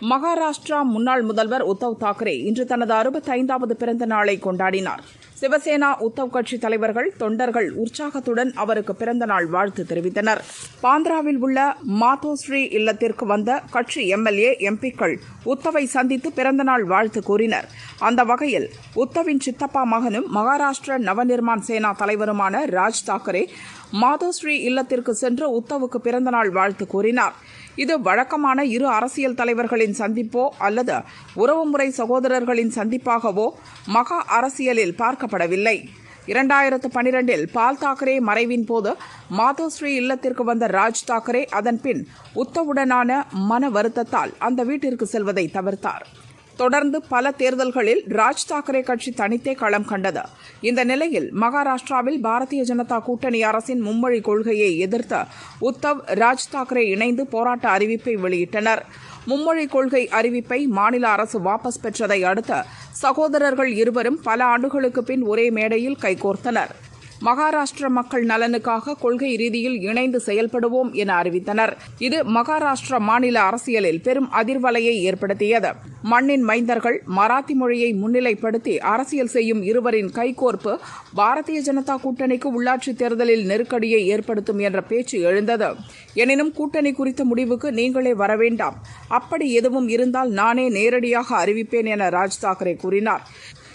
மகாராஷ்டிரா முன்னாள் முதல்வர் உத்தவ் தாக்கரே இன்று தனது அறுபத்தைந்தாவது பிறந்த நாளை கொண்டாடினார். சிவசேனா உத்தவ் கட்சி தலைவர்கள் தொண்டர்கள் உற்சாகத்துடன் அவருக்கு பிறந்த நாள் வாழ்த்து தெரிவித்தனர். பாந்திராவில் உள்ள மாதோஸ்ரீ இல்லத்திற்கு வந்த கட்சி எம்எல்ஏ எம்பிக்கள் உத்தவை சந்தித்து பிறந்தநாள் வாழ்த்து கூறினர். அந்த வகையில் உத்தவின் சித்தப்பா மகனும் மகாராஷ்டிர நவநிர்மாண் சேனா தலைவருமான ராஜ் தாக்கரே மாதோஸ்ரீ இல்லத்திற்கு சென்று உத்தவுக்கு பிறந்தநாள் வாழ்த்து கூறினார். இது வழக்கமான இரு அரசியல் தலைவர்களின் சந்திப்போ அல்லது உறவுமுறை சகோதரர்களின் சந்திப்பாகவோ மகா அரசியலில் பார்க்கப்படவில்லை. இரண்டாயிரத்து பனிரெண்டில் பால் தாக்கரே மறைவின் போது மாதோஸ்ரீ இல்லத்திற்கு வந்த ராஜ் தாக்கரே அதன் பின் உத்தவுடனான மன வருத்தத்தால் அந்த வீட்டிற்கு செல்வதை தவிர்த்தார். தொடர்ந்து பல தேர்தல்களில் ராஜ் தாக்கரே கட்சி தனித்தே களம் கண்டது. இந்த நிலையில் மகாராஷ்டிராவில் பாரதிய ஜனதா கூட்டணி அரசின் மும்மொழி கொள்கையை எதிர்த்த உத்தவ் ராஜ் தாக்கரே இணைந்து போராட்ட அறிவிப்பை வெளியிட்டனர். மும்மொழி கொள்கை அறிவிப்பை மாநில அரசு வாபஸ் பெற்றதை அடுத்து சகோதரர்கள் இருவரும் பல ஆண்டுகளுக்கு பின் ஒரே மேடையில் கைகோர்த்தனர். மகாராஷ்டிர மக்கள் நலனுக்காக கொள்கை ரீதியில் இணைந்து செயல்படுவோம் என அறிவித்தனர். இது மகாராஷ்டிர மாநில அரசியலில் பெரும் அதிர்வலையை ஏற்படுத்தியது. மண்ணின் மைந்தர்கள் மராத்தி மொழியை முன்னிலைப்படுத்தி அரசியல் செய்யும் இருவரின் கைகோர்ப்பு பாரதிய ஜனதா கூட்டணிக்கு உள்ளாட்சித் தேர்தலில் நெருக்கடியை ஏற்படுத்தும் என்ற பேச்சு எழுந்தது. எனினும் கூட்டணி குறித்த முடிவுக்கு நீங்களே வர வேண்டாம். அப்படி எதுவும் இருந்தால் நானே நேரடியாக அறிவிப்பேன் என ராஜ் தாக்கரே கூறினார்.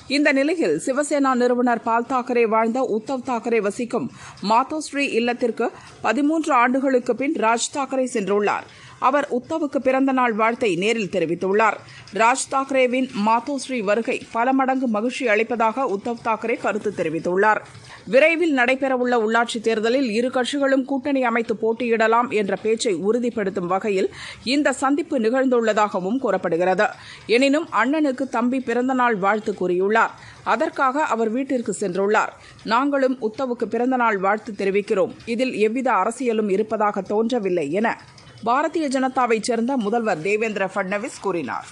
இந்த நிலையில் சிவசேனா நிறுவனர் பால் தாக்கரே வாழ்ந்த உத்தவ் தாக்கரே வசிக்கும் மாதோஸ்ரீ இல்லத்திற்கு பதிமூன்று ஆண்டுகளுக்கு பின் ராஜ் தாக்கரே சென்றுள்ளார். அவர் உத்தவுக்கு பிறந்த நாள் வாழ்த்தை நேரில் தெரிவித்துள்ளார். ராஜ் தாக்கரேவின் மாதோஸ்ரீ வருகை பல மடங்கு மகிழ்ச்சி அளிப்பதாக உத்தவ் தாக்கரே கருத்து தெரிவித்துள்ளார். விரைவில் நடைபெறவுள்ள உள்ளாட்சித் தேர்தலில் இரு கட்சிகளும் கூட்டணி அமைத்து போட்டியிடலாம் என்ற பேச்சை உறுதிப்படுத்தும் வகையில் இந்த சந்திப்பு நிகழ்ந்துள்ளதாகவும் கூறப்படுகிறது. எனினும் அண்ணனுக்கு தம்பி பிறந்தநாள் வாழ்த்து கூறியுள்ளார். அதற்காக அவர் வீட்டிற்கு சென்றுள்ளார். நாங்களும் உத்தவுக்கு பிறந்தநாள் வாழ்த்து தெரிவிக்கிறோம். இதில் எவ்வித அரசியலும் இருப்பதாக தோன்றவில்லை என பாரதிய ஜனதாவைச் சேர்ந்த முதல்வர் தேவேந்திர ஃபட்னவிஸ் கூறினார்.